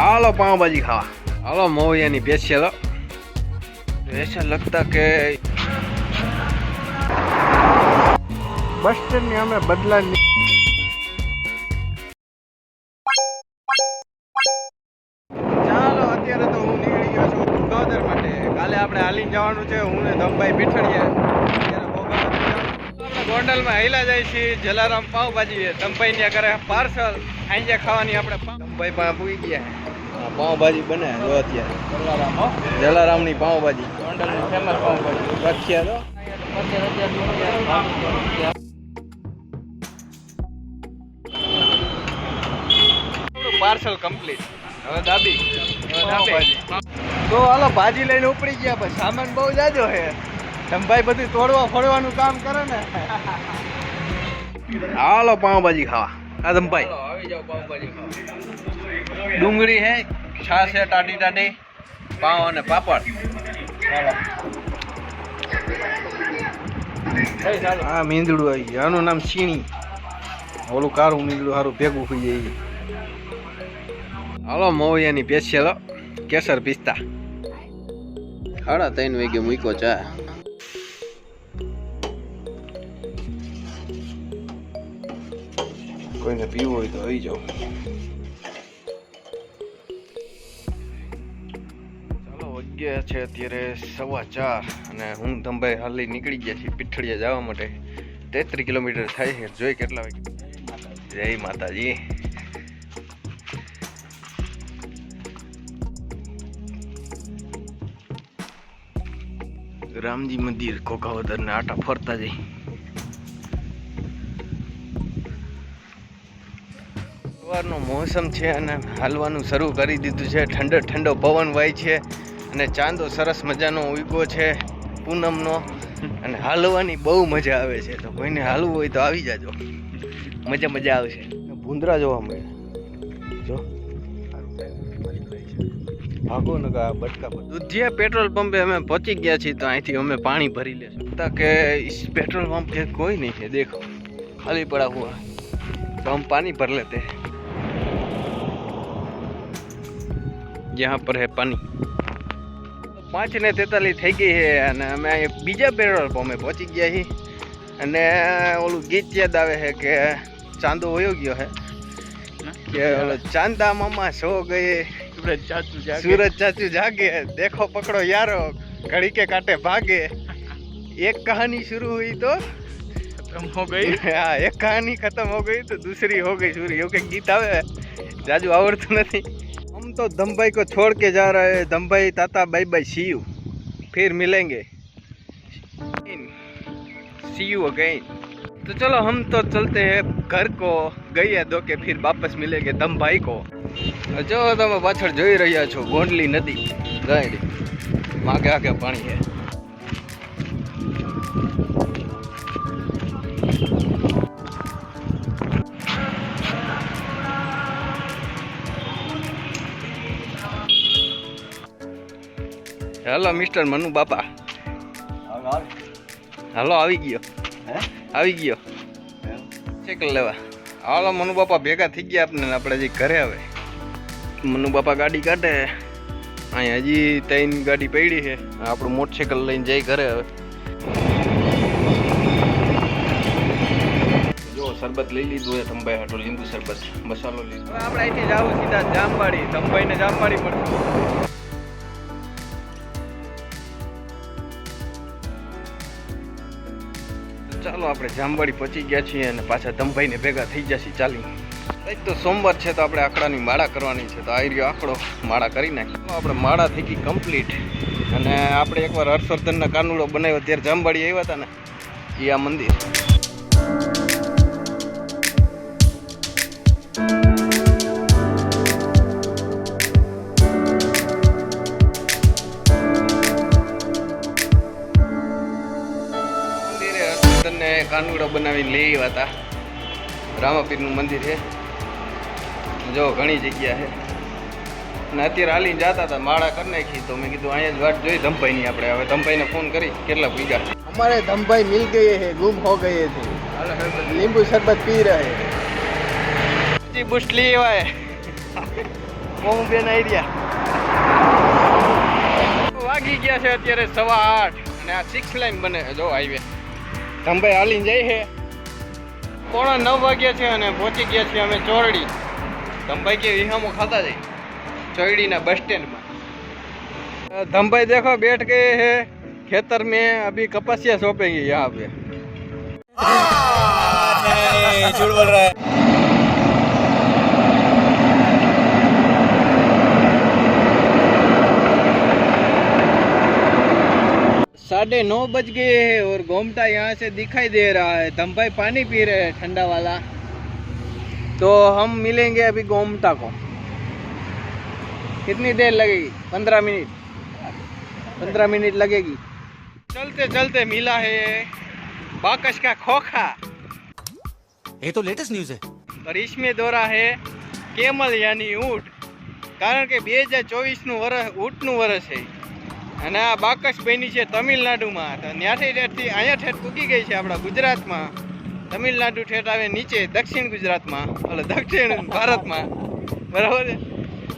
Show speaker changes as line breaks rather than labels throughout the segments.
હાલો પાવભાજી ખાવા. હાલો મોવિયાની special special લગતા કે બસ સ્ટેન્ડની અમે બદલા ચાલો અત્યારે તો હું નીકળી ગયો છું માટે. કાલે આપણે હાલીને જવાનું છે હું ને ધમભાઈ પીઠળીએ. ગોંડલમાં હાઈલા જાય છે જલારામ પાવભાજી ધમભાઈ ને ઘરે પાર્સલ સાંજે ખાવાની આપણે ધમભાઈ પૂગી ગયા. હા, બને જો અત્યારે. જલારામની ગોંડલની ફેમસ પ્રખ્યાત પાર્સલ કમ્પ્લીટ હવે દાબી. તો હાલો ભાજી લઈને ઉપડી ગયા પછી. સામાન બહુ જાજો છે. ભાઈ બધું તોડવા ફોડવાનું કામ કરે ને. હાલો પાવભાજી ખાવા. આ
પાવભાજી ખાવા.
ડુંગળી હે છાશ છે ટાટી ટાટી પાઉં અને પાપડ. હા મીંદડું આવી ગયું. આનું નામ શીણી. ઓલું કારું મીંદડું સારું ભેગું થઈ જાય હાલો મોવિયાની સ્પેશિયલ કેસર પિસ્તા. સાડા ત્રણ વાગે મૂક્યો ચા. કોઈને પીવું હોય તો આવી જાઓ. વાગ્યા છે અત્યારે સવા ચાર અને હું ધંભાઈ હાલી નીકળી ગયા છીએ પીઠળિયા જવા માટે. તેત્રીસ કિલોમીટર થાય છે. જોઈ કેટલા વાગે જય માતાજી. રામજી મંદિર કોકાવદર ને આટા ફરતા જઈ સવારનો મોસમ છે અને હાલવાનું શરૂ કરી દીધું છે. ઠંડો ઠંડો પવન વાય છે. અને ચાંદો સરસ મજાનો ઉગ્યો છે પૂનમનો અને હાલવાની બહુ મજા આવે છે તો કોઈને હાલવું હોય તો આવી જાજો મજા મજા આવશે ભૂંદરા જોવા મળે જો ભાગો ને કા બટકા પર દુધિયા પેટ્રોલ પંપે અમે પહોંચી ગયા છીએ તો અહીંથી અમે પાણી ભરી લેશું તા કે इस पेट्रोल पंप पे कोई नहीं है देखो खाली पड़ा हुआ है। तो हम पानी भर लेते हैं यहाँ पर है पानी પાંચને તેતાલીસ થઈ ગઈ છે અને અમે અહીંયા બીજા પેટ્રોલ પંપે પહોંચી ગયા છીએ. અને ઓલું ગીત યાદ આવે છે કે ચાંદો વયો ગયો છે. કે ઓલો ચાંદા મામા સો ગયે.
સુરજ ચાચુ જાગે.
દેખો પકડો યારો. ઘડી કે કાંટે ભાગે. એક કહાની શરૂ हुई તો?
ખતમ હો ગઈ.
હા એક કહાની ખતમ હો ગઈ તો દૂસરી હો ગઈ. શરૂ એવું કે ગીત આવે? જાજુ આવડતું નથી. हम तो दमभाई को छोड़ के जा रहे हैं दमभाई ताता बाय बाय सी यू फिर मिलेंगे सी यू अगेन तो चलो हम तो चलते हैं घर को गए दो के फिर वापस मिलेंगे दमभाई को જો તમે પાછળ જોઈ રહ્યા છો ગોંડલી નદી ગાયડી માગે આગે પાણી છે હેલો મિસ્ટર મનુ બાપા હાલો આવી ગયો. આવી ગયો. સાયકલ લેવા. હાલો મનુ બાપા ભેગા થઈ ગયા આપણે આપણે હજી ઘરે આવે મનુ બાપા ગાડી કાઢે. અહીંયા હજી ત્રણ ગાડી પડી છે. આપણું મોટરસાયકલ લઈને જઈ ઘરે હવે. જો શરબત લઈ લીધું છે તંબાઈ હાટો લીંબુ શરબત. મસાલો લીધો. આપણે અહીંથી જાવું સીધા જામવાડી. તંબાઈને જામવાડી પડશે ચાલો આપણે જામવાડી પહોંચી ગયા છીએ અને પાછા ધમભાઈને ભેગા થઈ ગયા છીએ ચાલી. આજ તો સોમવાર છે તો આપણે આંકડાની માળા કરવાની છે. તો આ રહ્યો આખડો માળા કરી નાખી આપણે માળા થઈ ગઈ કમ્પ્લીટ અને આપણે એકવાર હર્ષવર્ધનના કાનુડો બનાવ્યો ત્યારે જામવાડી આવ્યા હતા ને, એ આ મંદિરે. નાનુડો બનાવીને લઈ આવ્યા હતા રામાપીરનું મંદિર છે. જો ઘણી જગ્યા છે. અને અત્યારે હાલી જતા હતા માળા કરી નાખી. તો મેં કીધું અહીંયા જ વાટ જોઈ ધમભાઈની આપણે. હવે ધમભાઈને ફોન કરી કેટલા ભૂગા અમારે ધમભાઈ મિલ ગયે હે ગુમ હો ગયે છે લીંબુ શરબત પી રહે જી બુસ્ટ લઈ આવ્યા મોમું બેન આવી વાગી ગયા છે અત્યારે સવા આઠ. અને આ સિક્સ લાઈન બને જો હાઈવે ધંભાઈ હાલીને જાય છે પોણા નવ વાગ્યા છે અને પહોંચી ગયા છીએ અમે ચોરડી ધમભાઈ કે વિહામો ખાતા જાય ચોરડીના બસ સ્ટેન્ડમાં ધમભાઈ દેખો બેઠ ગયે હે ખેતર મેં અભી કપાસિયા સોંપેંગે યહાં पे साढ़े नौ बज गए हैं और गोमटा यहाँ से दिखाई दे रहा है धमभाई पानी पी रहे हैं ठंडा वाला तो हम मिलेंगे अभी गोमटा को कितनी देर लगेगी पंद्रह मिनट पंद्रह मिनट लगेगी चलते चलते मिला है बाकस का खोखा
ये तो लेटेस्ट न्यूज है
और इसमें દોરા હે કેમલ યાની ઊંટ કારણ કે બે હજાર ચોવીસનું વર્ષ ઊંટનું વર્ષ છે અને આ બાકસ બની છે તમિલનાડુમાં. તો ત્યાંથી ઠેઠથી અહીંયા ઠેઠ પૂકી ગઈ છે આપણા ગુજરાતમાં. તમિલનાડુ ઠેઠ આવે નીચે દક્ષિણ ગુજરાતમાં. એટલે દક્ષિણ ભારતમાં. બરાબર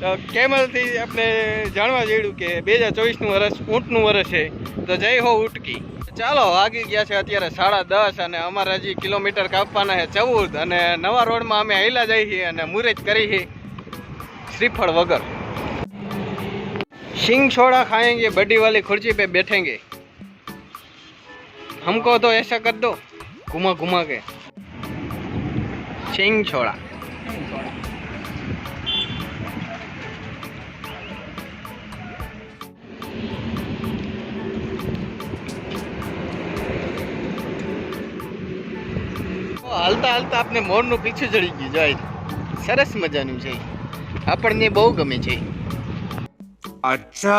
તો કેમલથી આપણે જાણવા જોયું કે બે હજાર ચોવીસનું વર્ષ ઊંટનું વર્ષ છે. તો જય હો ઉટકી. ચાલો, વાગી ગયા છે અત્યારે સાડા દસ અને અમારે હજી કિલોમીટર કાપવાના છે ચૌદ. અને નવા રોડમાં અમે હેલા જઈએ છીએ અને મુરેજ કરી છે શ્રીફળ વગર. सिंग छोड़ा खाएंगे बड़ी वाली कुर्सी पे बैठेंगे हमको तो ऐसा कर दो घुमा घुमा के सिंग छोड़ा હાલતા હાલતા આપણે મોરનું પીછું ચડી ગયું જાય સરસ મજાનું છે આપણને બહુ ગમે છે
अच्छा।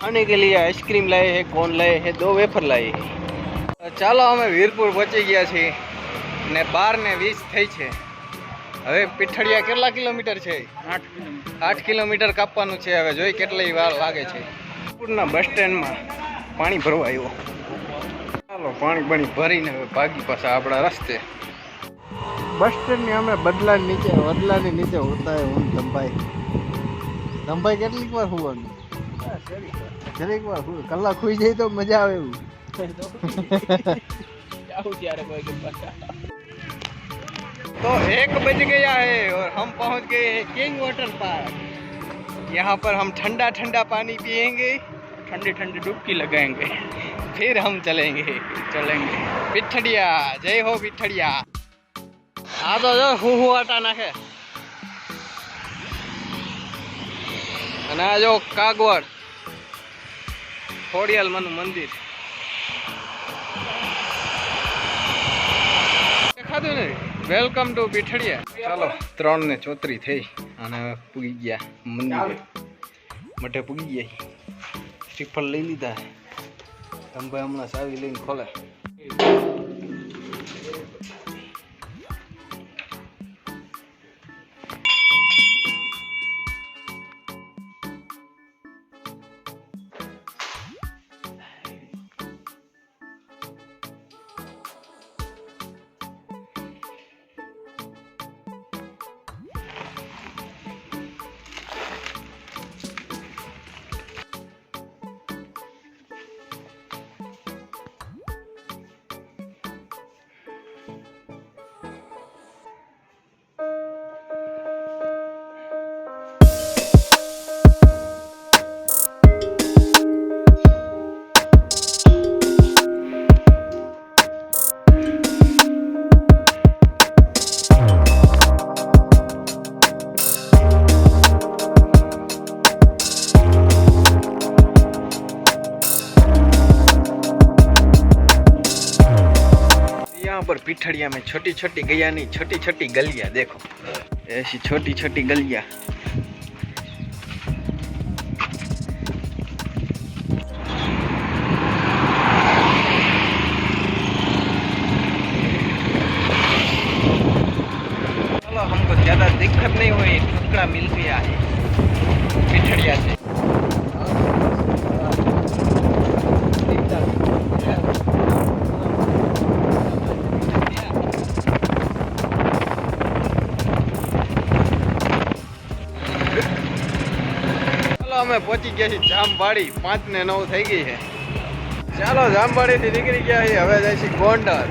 खाने के लिए आइसक्रीम लाए हैं कौन लाए हैं दो वेफर लाए हैं। ચાલો અમે વીરપુર પહોંચી ગયા છીએ ને બાર ને વીસ થઈ છે. હવે પીઠળિયા કેટલા કિલોમીટર છે?
આઠ કિલોમીટર.
કાપવાનું છે હવે. જોઈ કેટલી વાર લાગે છે. વીરપુરના બસ સ્ટેન્ડમાં પાણી ભરવા આવ્યો. ચાલો પાણી પાણી ભરીને હવે ભાગી પાછા આપણા રસ્તે. બસ સ્ટેન્ડની અમે બદલા નીચે બદલાની નીચે હોતા હું ધંભાઈ ધંભાઈ કેટલીક વાર હોવાનું? જરીક વાર. કલાક હોઈ જાય તો મજા આવે એવું.
જાઉં ત્યારે કોઈ કે પાછા
तो एक बज गया है और हम पहुंच गए हैं किंग वाटर पार्क यहाँ पर हम ठंडा ठंडा पानी पियेंगे
ठंडी ठंडी डुबकी लगाएंगे
फिर हम चलेंगे
चलेंगे
पिठड़िया जय हो पिठड़िया આ તો જો હું હું આટા નાખે અને આ જો કાગવડ ખોડિયાલમાનું મંદિર દેખાતું ને? વેલકમ ટુ પીઠડિયા ચાલો, ત્રણ ને ચોતરી થઈ અને પૂગી ગયા મંદિરે. મઠે પૂગી ગયા. શ્રીફળ લઈ લીધા. ધમભાઈ હમણાં સાવી લઈને ખોલે. ऊपर पिठड़िया में छोटी छोटी गैया नहीं छोटी छोटी गलिया देखो ऐसी छोटी छोटी गलियाँ
हमको ज़्यादा दिक्कत नहीं हुई ठुकड़ा मिल गया है पिछड़िया से
અમે પહોંચી ગયા છીએ જામવાડી. પાંચ ને નવ થઈ ગઈ છે. ચાલો જામવાડીથી નીકળી ગયા છીએ. હવે જાય છે ગોંડલ.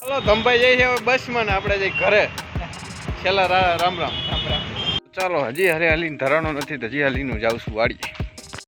ચાલો ધમભાઈ જઈએ છીએ હવે બસમાં ને આપણે જઈ ઘરે. છેલ્લા રામ રામ.
રામ રામ.
ચાલો હજી હરે હાલીને ધરાણો નથી તો હજી હાલીનું જાઉં છું વાડીએ.